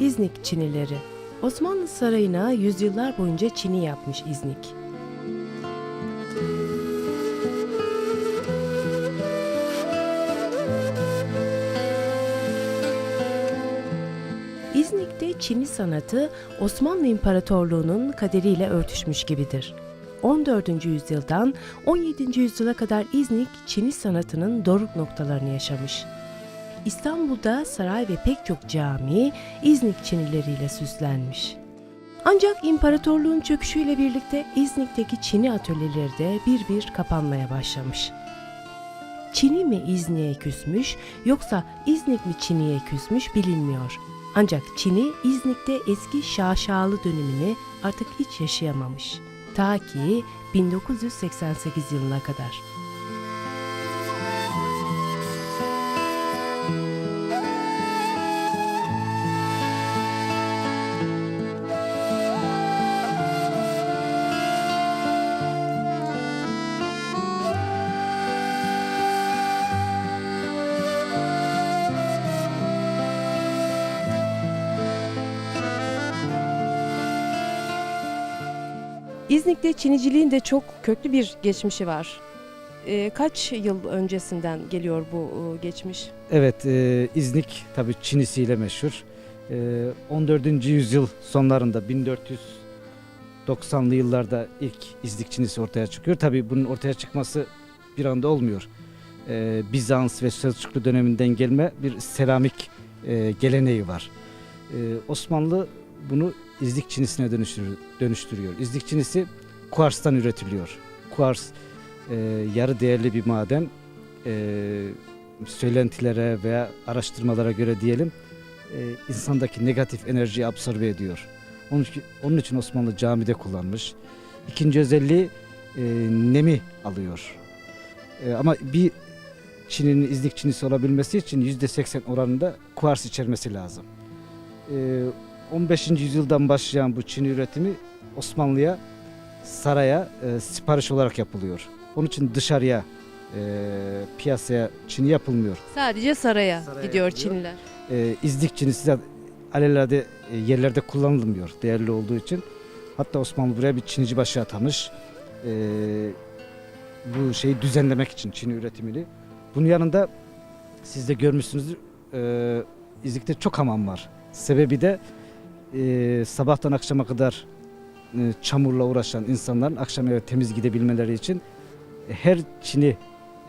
İznik Çinileri Osmanlı Sarayı'na yüzyıllar boyunca çini yapmış İznik. Çini sanatı Osmanlı İmparatorluğu'nun kaderiyle örtüşmüş gibidir. 14. yüzyıldan 17. yüzyıla kadar İznik Çini sanatının doruk noktalarını yaşamış. İstanbul'da saray ve pek çok cami İznik Çinileriyle süslenmiş. Ancak imparatorluğun çöküşüyle birlikte İznik'teki Çini atölyeleri de bir bir kapanmaya başlamış. Çini mi İznik'e küsmüş yoksa İznik mi Çini'ye küsmüş bilinmiyor. Ancak Çini İznik'te eski şaşalı dönemini artık hiç yaşayamamış. Ta ki 1988 yılına kadar. İznik'te Çiniciliğin de çok köklü bir geçmişi var. Ee, kaç yıl öncesinden geliyor bu e, geçmiş? Evet, e, İznik tabii Çinisiyle meşhur. E, 14. yüzyıl sonlarında 1490'lı yıllarda ilk İznik Çinisi ortaya çıkıyor. Tabii bunun ortaya çıkması bir anda olmuyor. E, Bizans ve Selçuklu döneminden gelme bir seramik e, geleneği var. E, Osmanlı bunu İznik Çinisine dönüştürüyor. İznik Çinisi kuarstan üretiliyor. Kuars e, yarı değerli bir maden. E, söylentilere veya araştırmalara göre diyelim e, insandaki negatif enerjiyi absorbe ediyor. Onun için, onun için Osmanlı camide kullanmış. İkinci özelliği e, nemi alıyor. E, ama bir Çin'in iznik Çinisi olabilmesi için yüzde seksen oranında kuars içermesi lazım. E, 15. yüzyıldan başlayan bu Çin üretimi Osmanlı'ya saraya e, sipariş olarak yapılıyor. Onun için dışarıya e, piyasaya Çin'i yapılmıyor. Sadece saraya, Saraya gidiyor yapılıyor. Çinliler. E, izlik Çin'isi de alelade e, yerlerde kullanılmıyor değerli olduğu için. Hatta Osmanlı buraya bir Çinici başı atamış. E, bu şeyi düzenlemek için Çin üretimini. Bunun yanında siz de görmüşsünüzdür e, İznik'te çok hamam var. Sebebi de e, sabahtan akşama kadar çamurla uğraşan insanların akşam eve temiz gidebilmeleri için e, her Çin'i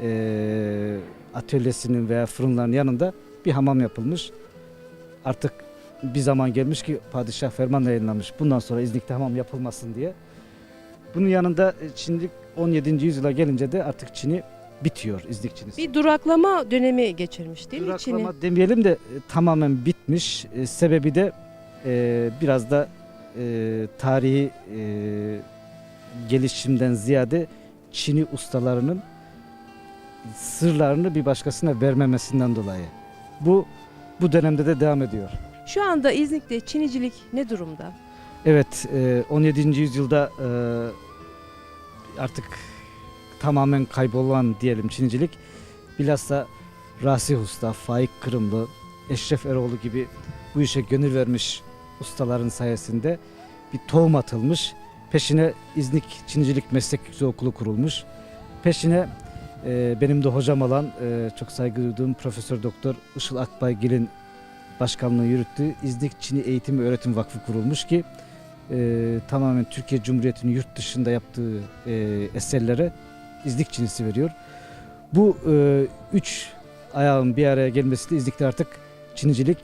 e, atölyesinin veya fırınların yanında bir hamam yapılmış. Artık bir zaman gelmiş ki padişah ferman yayınlamış. Bundan sonra İznik'te hamam yapılmasın diye. Bunun yanında e, Çinlik 17. yüzyıla gelince de artık Çin'i bitiyor İznik Çinisi. Bir duraklama dönemi geçirmiş değil mi Çin'i? Duraklama demeyelim de e, tamamen bitmiş. E, sebebi de e, biraz da e, tarihi e, gelişimden ziyade Çin'i ustalarının sırlarını bir başkasına vermemesinden dolayı. Bu bu dönemde de devam ediyor. Şu anda İznik'te Çinicilik ne durumda? Evet, e, 17. yüzyılda e, artık tamamen kaybolan diyelim Çinicilik. Bilhassa Rasih Usta, Faik Kırımlı, Eşref Eroğlu gibi bu işe gönül vermiş ustaların sayesinde bir tohum atılmış. Peşine İznik Çinicilik Meslek Yüksek Okulu kurulmuş. Peşine e, benim de hocam olan e, çok saygı duyduğum Profesör Doktor Işıl Akbaygil'in başkanlığı yürüttüğü İznik Çini Eğitim ve Öğretim Vakfı kurulmuş ki e, tamamen Türkiye Cumhuriyeti'nin yurt dışında yaptığı e, eserlere İznik Çinisi veriyor. Bu e, üç ayağın bir araya gelmesiyle İznik'te artık Çinicilik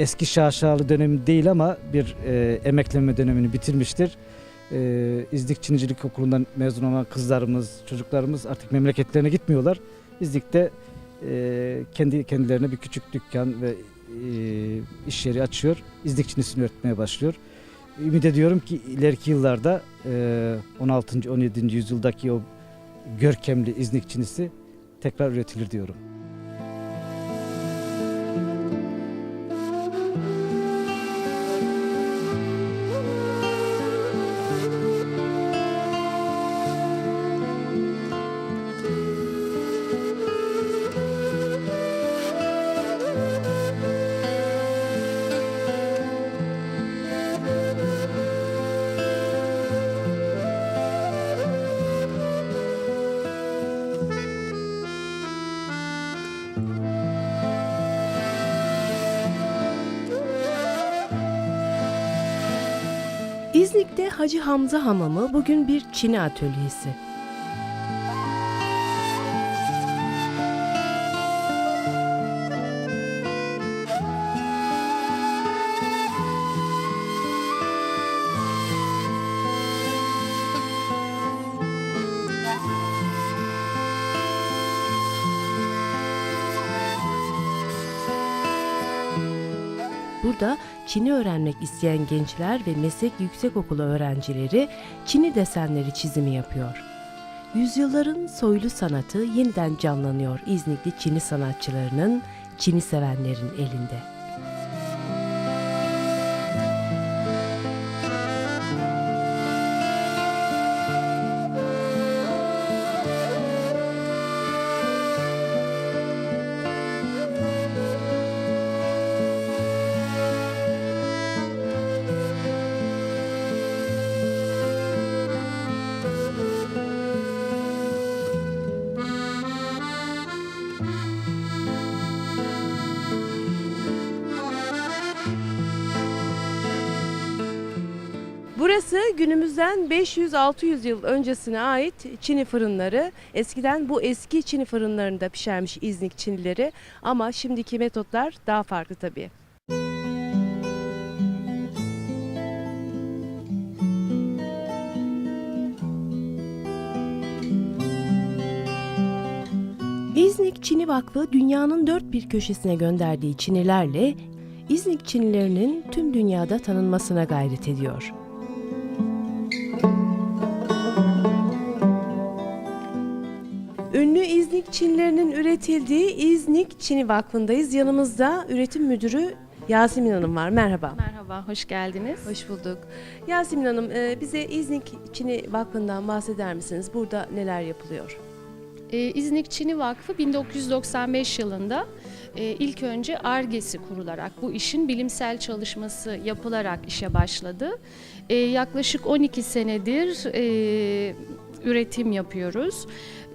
eski şaşalı dönemi değil ama bir e, emekleme dönemini bitirmiştir. E, İznik Çinicilik Okulu'ndan mezun olan kızlarımız, çocuklarımız artık memleketlerine gitmiyorlar. İznik'te e, kendi kendilerine bir küçük dükkan ve e, iş yeri açıyor. İznik Çinisini öğretmeye başlıyor. Ümit ediyorum ki ileriki yıllarda e, 16. 17. yüzyıldaki o görkemli İznik Çinisi tekrar üretilir diyorum. Hamza Hamamı bugün bir Çini atölyesi. Burada Çin'i öğrenmek isteyen gençler ve meslek yüksekokulu öğrencileri Çin'i desenleri çizimi yapıyor. Yüzyılların soylu sanatı yeniden canlanıyor İznikli Çin'i sanatçılarının, Çin'i sevenlerin elinde. Burası günümüzden 500-600 yıl öncesine ait Çini fırınları. Eskiden bu eski Çini fırınlarında pişermiş İznik Çinileri ama şimdiki metotlar daha farklı tabii. İznik Çini Vakfı dünyanın dört bir köşesine gönderdiği Çinilerle İznik Çinilerinin tüm dünyada tanınmasına gayret ediyor. İznik Çinilerinin üretildiği İznik Çini Vakfı'ndayız. Yanımızda üretim müdürü Yasemin Hanım var. Merhaba. Merhaba, hoş geldiniz. Hoş bulduk. Yasemin Hanım e, bize İznik Çini Vakfı'ndan bahseder misiniz? Burada neler yapılıyor? Ee, İznik Çini Vakfı 1995 yılında e, ilk önce ARGE'si kurularak, bu işin bilimsel çalışması yapılarak işe başladı. E, yaklaşık 12 senedir e, üretim yapıyoruz.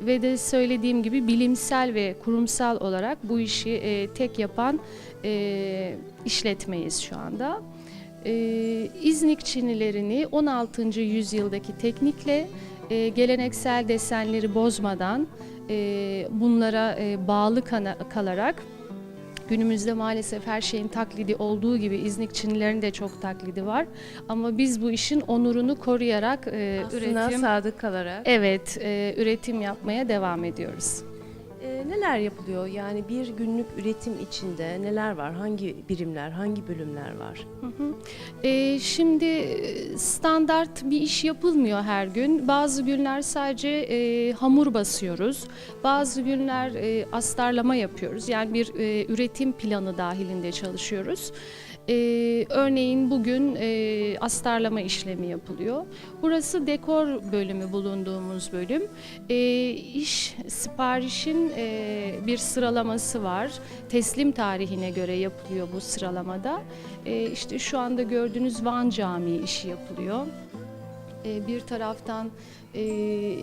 Ve de söylediğim gibi bilimsel ve kurumsal olarak bu işi e, tek yapan e, işletmeyiz şu anda. E, İznik Çinilerini 16. yüzyıldaki teknikle e, geleneksel desenleri bozmadan e, bunlara e, bağlı kalarak günümüzde maalesef her şeyin taklidi olduğu gibi İznik Çinilerin de çok taklidi var ama biz bu işin onurunu koruyarak e, üretim sadık kalarak. evet e, üretim yapmaya devam ediyoruz. Neler yapılıyor? Yani bir günlük üretim içinde neler var? Hangi birimler, hangi bölümler var? E, şimdi e, standart bir iş yapılmıyor her gün. Bazı günler sadece e, hamur basıyoruz. Bazı günler e, astarlama yapıyoruz. Yani bir e, üretim planı dahilinde çalışıyoruz. E, örneğin bugün e, astarlama işlemi yapılıyor. Burası dekor bölümü bulunduğumuz bölüm. E, iş siparişin e, bir sıralaması var. Teslim tarihine göre yapılıyor bu sıralamada. E, işte şu anda gördüğünüz Van Camii işi yapılıyor. Bir taraftan e,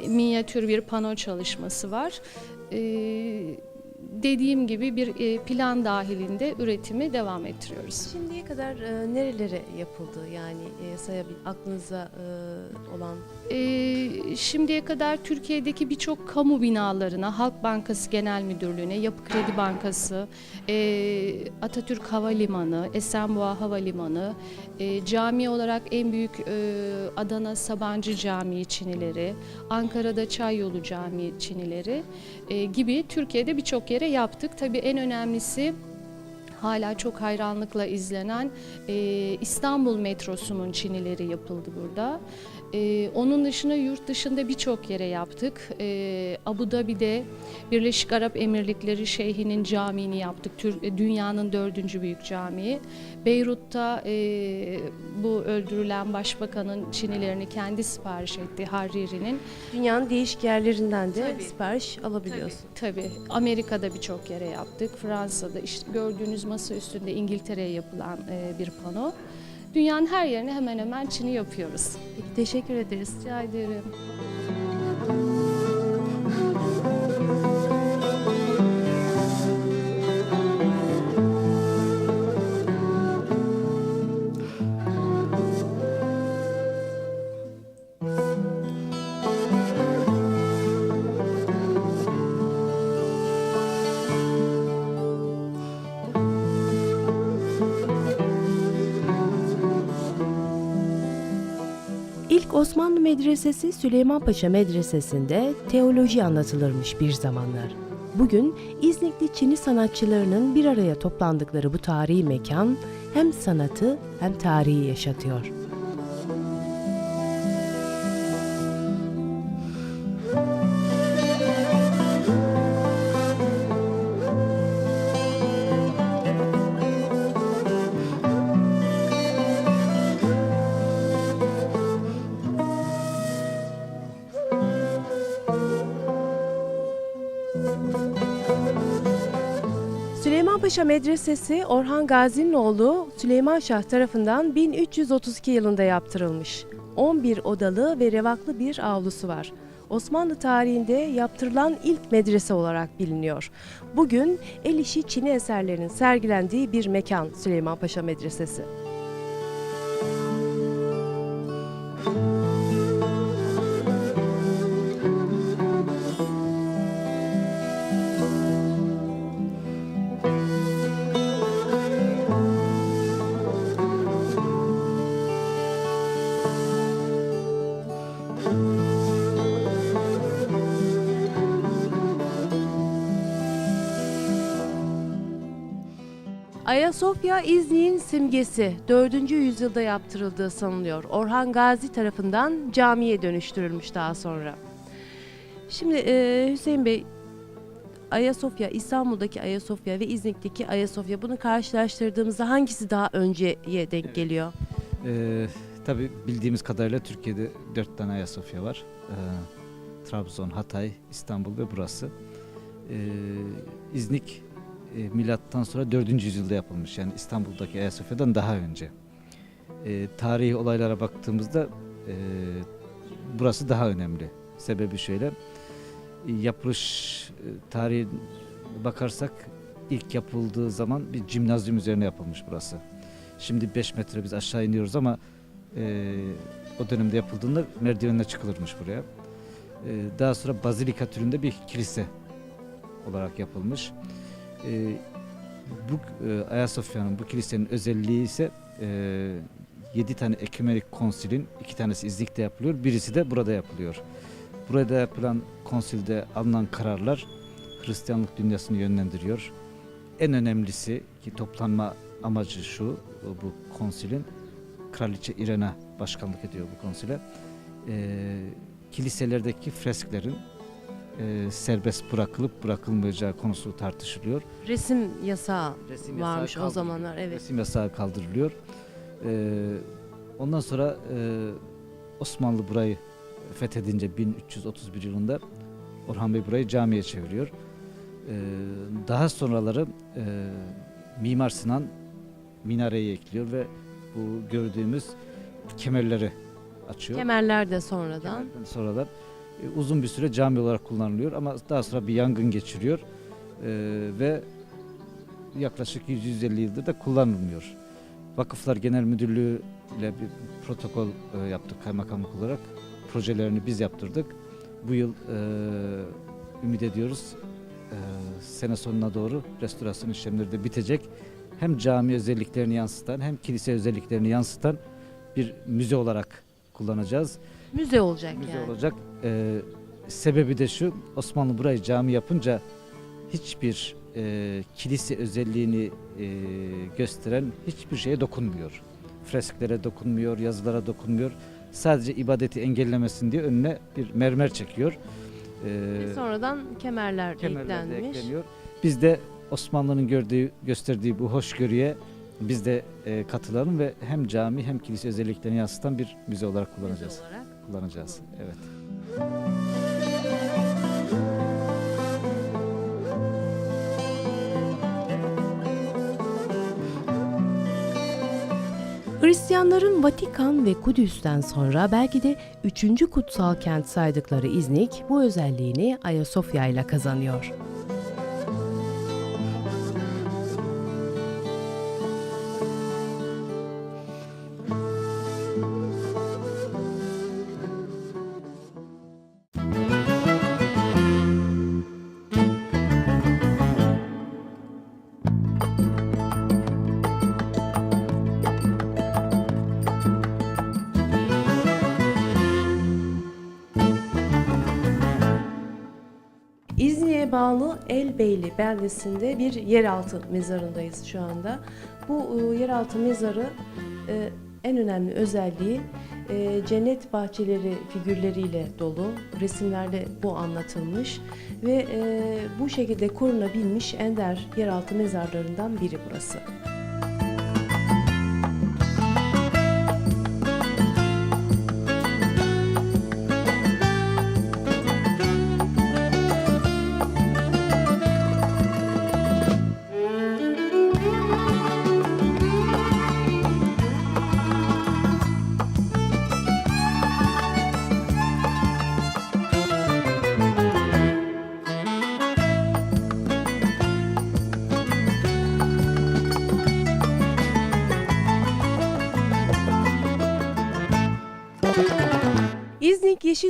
minyatür bir pano çalışması var. E, dediğim gibi bir e, plan dahilinde üretimi devam ettiriyoruz. Şimdiye kadar e, nerelere yapıldı? Yani e, sayabil aklınıza e, olan E, şimdiye kadar Türkiye'deki birçok kamu binalarına, Halk Bankası Genel Müdürlüğü'ne, Yapı Kredi Bankası, e, Atatürk Havalimanı, Esenboğa Havalimanı, e, cami olarak en büyük e, Adana Sabancı Camii Çinileri, Ankara'da Çayyolu Camii Çinileri gibi Türkiye'de birçok yere yaptık. Tabii en önemlisi hala çok hayranlıkla izlenen e, İstanbul metrosunun çinileri yapıldı burada. E, onun dışında yurt dışında birçok yere yaptık. E, Abu Dhabi'de Birleşik Arap Emirlikleri Şeyhi'nin camiini yaptık. Tür- e, dünyanın dördüncü büyük camii. Beyrut'ta e, bu öldürülen başbakanın çinilerini kendi sipariş etti Hariri'nin. dünyanın değişik yerlerinden de Tabii. sipariş alabiliyorsun. Tabii. Amerika'da birçok yere yaptık. Fransa'da işte gördüğünüz masa üstünde İngiltere'ye yapılan e, bir pano. Dünyanın her yerine hemen hemen Çin'i yapıyoruz. Peki, teşekkür ederiz. Rica ederim. Osmanlı medresesi Süleyman Paşa Medresesi'nde teoloji anlatılırmış bir zamanlar. Bugün İznikli Çin'i sanatçılarının bir araya toplandıkları bu tarihi mekan hem sanatı hem tarihi yaşatıyor. Süleymanpaşa Medresesi Orhan Gazi'nin oğlu Süleyman Şah tarafından 1332 yılında yaptırılmış. 11 odalı ve revaklı bir avlusu var. Osmanlı tarihinde yaptırılan ilk medrese olarak biliniyor. Bugün el işi Çini eserlerinin sergilendiği bir mekan Süleymanpaşa Medresesi. Ayasofya İznik'in simgesi 4. yüzyılda yaptırıldığı sanılıyor. Orhan Gazi tarafından camiye dönüştürülmüş daha sonra. Şimdi e, Hüseyin Bey Ayasofya, İstanbul'daki Ayasofya ve İznik'teki Ayasofya bunu karşılaştırdığımızda hangisi daha önceye denk geliyor? Ee, tabii bildiğimiz kadarıyla Türkiye'de dört tane Ayasofya var. Ee, Trabzon, Hatay, İstanbul ve burası. Ee, İznik e, milattan sonra 4. yüzyılda yapılmış. Yani İstanbul'daki Ayasofya'dan daha önce. Ee, tarihi olaylara baktığımızda e, burası daha önemli. Sebebi şöyle. e, Yapılış e, tarihi bakarsak ilk yapıldığı zaman bir cimnazyum üzerine yapılmış burası. Şimdi 5 metre biz aşağı iniyoruz ama e, o dönemde yapıldığında merdivenle çıkılırmış buraya. E, daha sonra bazilika türünde bir kilise olarak yapılmış. E, bu e, Ayasofya'nın bu kilisenin özelliği ise e, 7 tane ekümenik konsilin iki tanesi İznik'te yapılıyor, birisi de burada yapılıyor. Burada yapılan konsilde alınan kararlar Hristiyanlık dünyasını yönlendiriyor. En önemlisi ki toplanma amacı şu bu konsilin Kraliçe İrena başkanlık ediyor bu konsile. Ee, kiliselerdeki fresklerin e, serbest bırakılıp bırakılmayacağı konusu tartışılıyor. Resim yasağı Resim varmış yasağı o zamanlar evet. Resim yasağı kaldırılıyor. Ee, ondan sonra e, Osmanlı burayı fethedince 1331 yılında Orhan Bey burayı camiye çeviriyor. Ee, daha sonraları e, Mimar Sinan minareyi ekliyor ve bu gördüğümüz kemerleri açıyor. Kemerler de sonradan. Kemerden sonra da e, uzun bir süre cami olarak kullanılıyor ama daha sonra bir yangın geçiriyor E, ve yaklaşık 100-150 yıldır da kullanılmıyor. Vakıflar Genel Müdürlüğü ile bir protokol e, yaptık kaymakamlık olarak. Projelerini biz yaptırdık. Bu yıl e, ümit ediyoruz e, sene sonuna doğru restorasyon işlemleri de bitecek. Hem cami özelliklerini yansıtan hem kilise özelliklerini yansıtan bir müze olarak kullanacağız Müze olacak müze yani. olacak. Ee, sebebi de şu, Osmanlı burayı cami yapınca hiçbir e, kilise özelliğini e, gösteren hiçbir şeye dokunmuyor. Fresklere dokunmuyor, yazılara dokunmuyor. Sadece ibadeti engellemesin diye önüne bir mermer çekiyor. Ee, Ve sonradan kemerler, kemerler de eklenmiş. ekleniyor. Biz de Osmanlı'nın gördüğü, gösterdiği bu hoşgörüye biz de e, katılalım ve hem cami hem kilise özelliklerini yansıtan bir müze olarak kullanacağız. Müze olarak. Kullanacağız. Evet. Hristiyanların Vatikan ve Kudüs'ten sonra belki de üçüncü kutsal kent saydıkları İznik bu özelliğini Ayasofya ile kazanıyor. Elbeyli beldesinde bir yeraltı mezarındayız şu anda. Bu e, yeraltı mezarı e, en önemli özelliği e, cennet bahçeleri figürleriyle dolu. Resimlerde bu anlatılmış ve bu şekilde korunabilmiş ender yeraltı mezarlarından biri burası.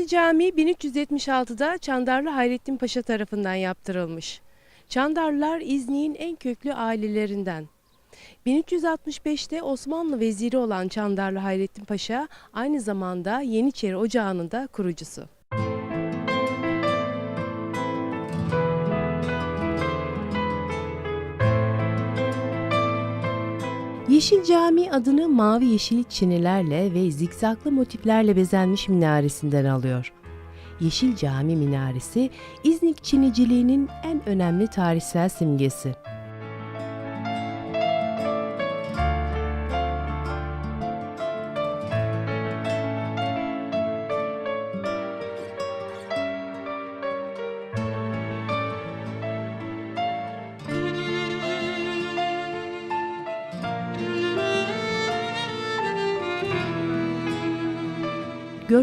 Yeşil Camii 1376'da Çandarlı Hayrettin Paşa tarafından yaptırılmış. Çandarlılar İznik'in en köklü ailelerinden. 1365'te Osmanlı veziri olan Çandarlı Hayrettin Paşa aynı zamanda Yeniçeri Ocağı'nın da kurucusu. Yeşil Cami adını mavi yeşil çinilerle ve zikzaklı motiflerle bezenmiş minaresinden alıyor. Yeşil Cami minaresi İznik Çiniciliğinin en önemli tarihsel simgesi.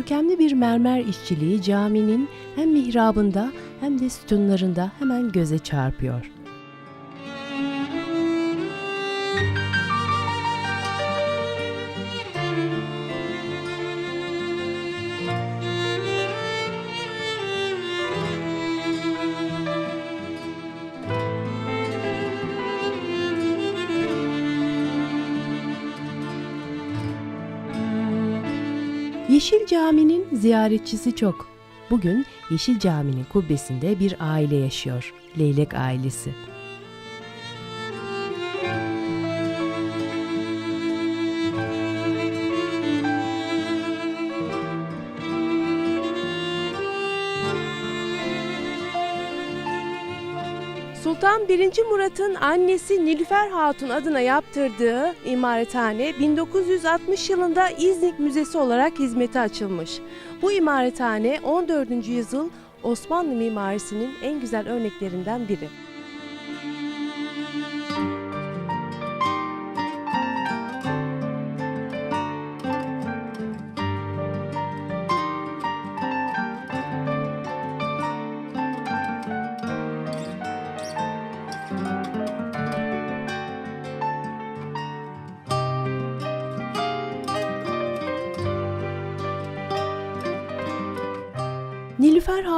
Görkemli bir mermer işçiliği caminin hem mihrabında hem de sütunlarında hemen göze çarpıyor. Ziyaretçisi çok. Bugün Yeşil Cami'nin kubbesinde bir aile yaşıyor. Leylek ailesi. Sultan 1. Murat'ın annesi Nilüfer Hatun adına yaptırdığı imarethane 1960 yılında İznik Müzesi olarak hizmete açılmış. Bu imarethane 14. yüzyıl Osmanlı mimarisinin en güzel örneklerinden biri.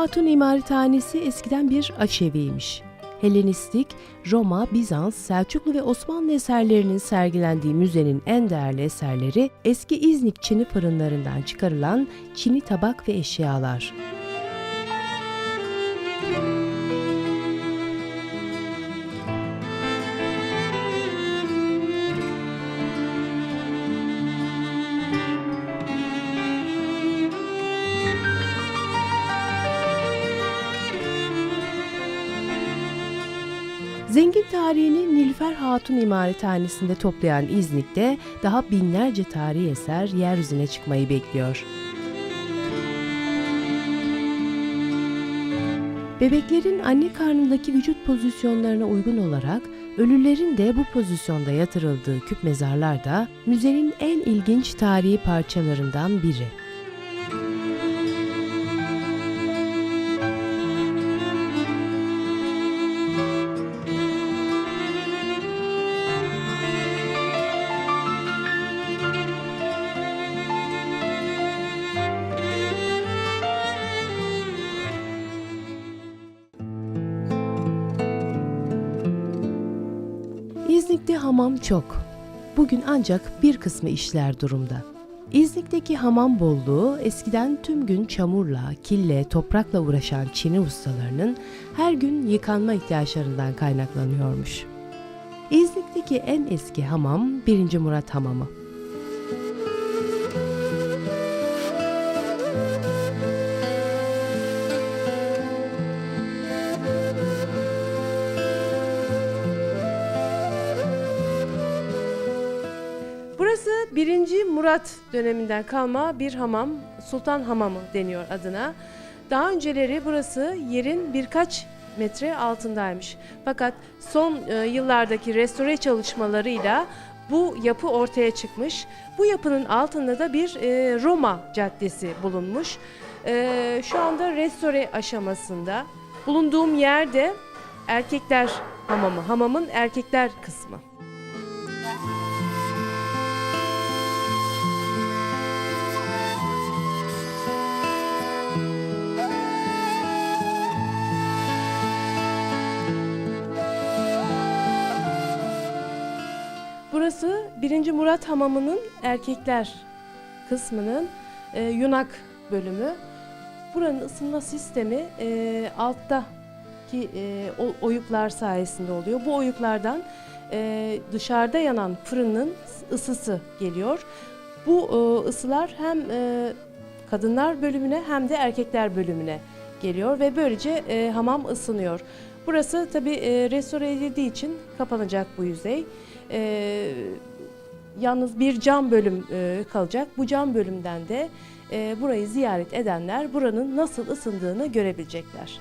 Hatun İmarethanesi eskiden bir aşeviymiş. Helenistik, Roma, Bizans, Selçuklu ve Osmanlı eserlerinin sergilendiği müzenin en değerli eserleri eski İznik çini fırınlarından çıkarılan çini tabak ve eşyalar. Nilüfer Hatun İmarethanesi'nde toplayan İznik'te daha binlerce tarihi eser yeryüzüne çıkmayı bekliyor. Bebeklerin anne karnındaki vücut pozisyonlarına uygun olarak ölülerin de bu pozisyonda yatırıldığı küp mezarlar da müzenin en ilginç tarihi parçalarından biri. Hamam çok. Bugün ancak bir kısmı işler durumda. İznik'teki hamam bolluğu eskiden tüm gün çamurla, kille, toprakla uğraşan Çin'i ustalarının her gün yıkanma ihtiyaçlarından kaynaklanıyormuş. İznik'teki en eski hamam 1. Murat Hamamı. 1. Murat döneminden kalma bir hamam, Sultan Hamamı deniyor adına. Daha önceleri burası yerin birkaç metre altındaymış. Fakat son e, yıllardaki restore çalışmalarıyla bu yapı ortaya çıkmış. Bu yapının altında da bir e, Roma Caddesi bulunmuş. E, şu anda restore aşamasında. Bulunduğum yerde erkekler hamamı, hamamın erkekler kısmı. Burası 1. Murat Hamamı'nın erkekler kısmının e, yunak bölümü. Buranın ısınma sistemi e, altta ki e, oyuklar sayesinde oluyor. Bu oyuklardan e, dışarıda yanan fırının ısısı geliyor. Bu e, ısılar hem e, kadınlar bölümüne hem de erkekler bölümüne geliyor ve böylece e, hamam ısınıyor. Burası tabi restore edildiği için kapanacak bu yüzey. E, yalnız bir cam bölüm e, kalacak. Bu cam bölümden de e, burayı ziyaret edenler buranın nasıl ısındığını görebilecekler.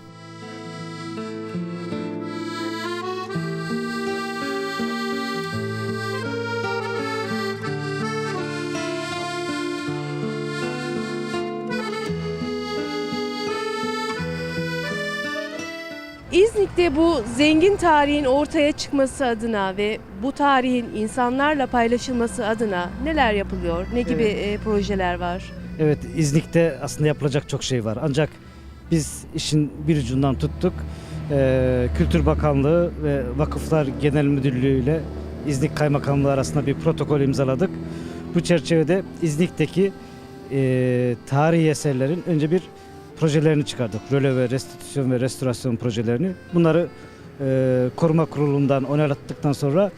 İznik'te bu zengin tarihin ortaya çıkması adına ve bu tarihin insanlarla paylaşılması adına neler yapılıyor? Ne gibi e, projeler var? Evet İznik'te aslında yapılacak çok şey var. Ancak biz işin bir ucundan tuttuk. Ee, Kültür Bakanlığı ve Vakıflar Genel Müdürlüğü ile İznik Kaymakamlığı arasında bir protokol imzaladık. Bu çerçevede İznik'teki e, tarihi eserlerin önce bir projelerini çıkardık. Röle ve restitüsyon ve restorasyon projelerini. Bunları e, koruma kurulundan onaylattıktan sonra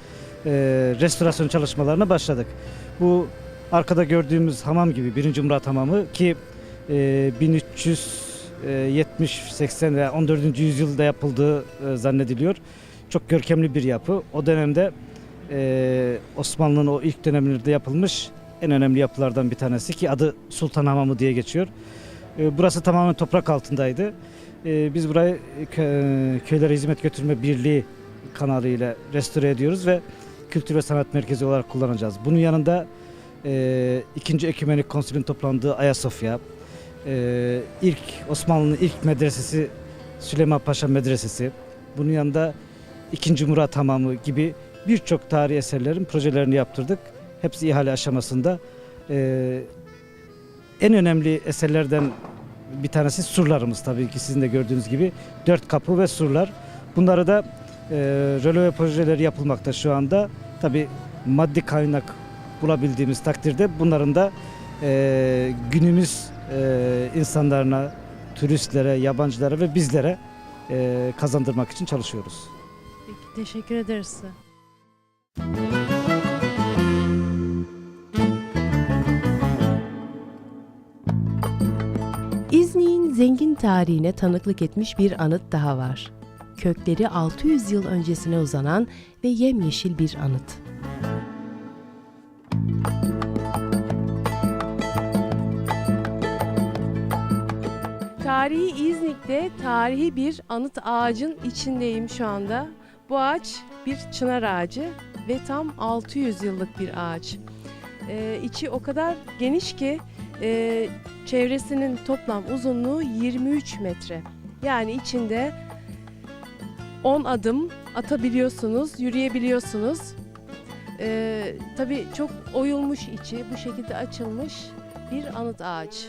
e, restorasyon çalışmalarına başladık. Bu arkada gördüğümüz hamam gibi 1. Murat Hamamı ki e, 1370, 80 ve 14. yüzyılda yapıldığı e, zannediliyor. Çok görkemli bir yapı. O dönemde e, Osmanlı'nın o ilk dönemlerinde yapılmış en önemli yapılardan bir tanesi ki adı Sultan Hamamı diye geçiyor. E, burası tamamen toprak altındaydı. E, biz burayı kö- Köylere Hizmet Götürme Birliği kanalıyla restore ediyoruz ve kültür ve sanat merkezi olarak kullanacağız. Bunun yanında e, ikinci Ekümenik Konsülün toplandığı Ayasofya, e, ilk Osmanlı'nın ilk medresesi Süleyman Paşa Medresesi, bunun yanında ikinci Murat Hamamı gibi birçok tarihi eserlerin projelerini yaptırdık. Hepsi ihale aşamasında. E, en önemli eserlerden bir tanesi surlarımız tabii ki sizin de gördüğünüz gibi. Dört kapı ve surlar. Bunları da e, röleve projeleri yapılmakta şu anda. Tabii maddi kaynak bulabildiğimiz takdirde bunların da e, günümüz e, insanlarına, turistlere, yabancılara ve bizlere e, kazandırmak için çalışıyoruz. Peki, teşekkür ederiz size. Zengin tarihine tanıklık etmiş bir anıt daha var. Kökleri 600 yıl öncesine uzanan ve yemyeşil bir anıt. Tarihi İznik'te tarihi bir anıt ağacın içindeyim şu anda. Bu ağaç bir çınar ağacı ve tam 600 yıllık bir ağaç. Ee, içi o kadar geniş ki e, çevresinin toplam uzunluğu 23 metre. Yani içinde 10 adım atabiliyorsunuz, yürüyebiliyorsunuz. Ee, tabii çok oyulmuş içi, bu şekilde açılmış bir anıt ağaç.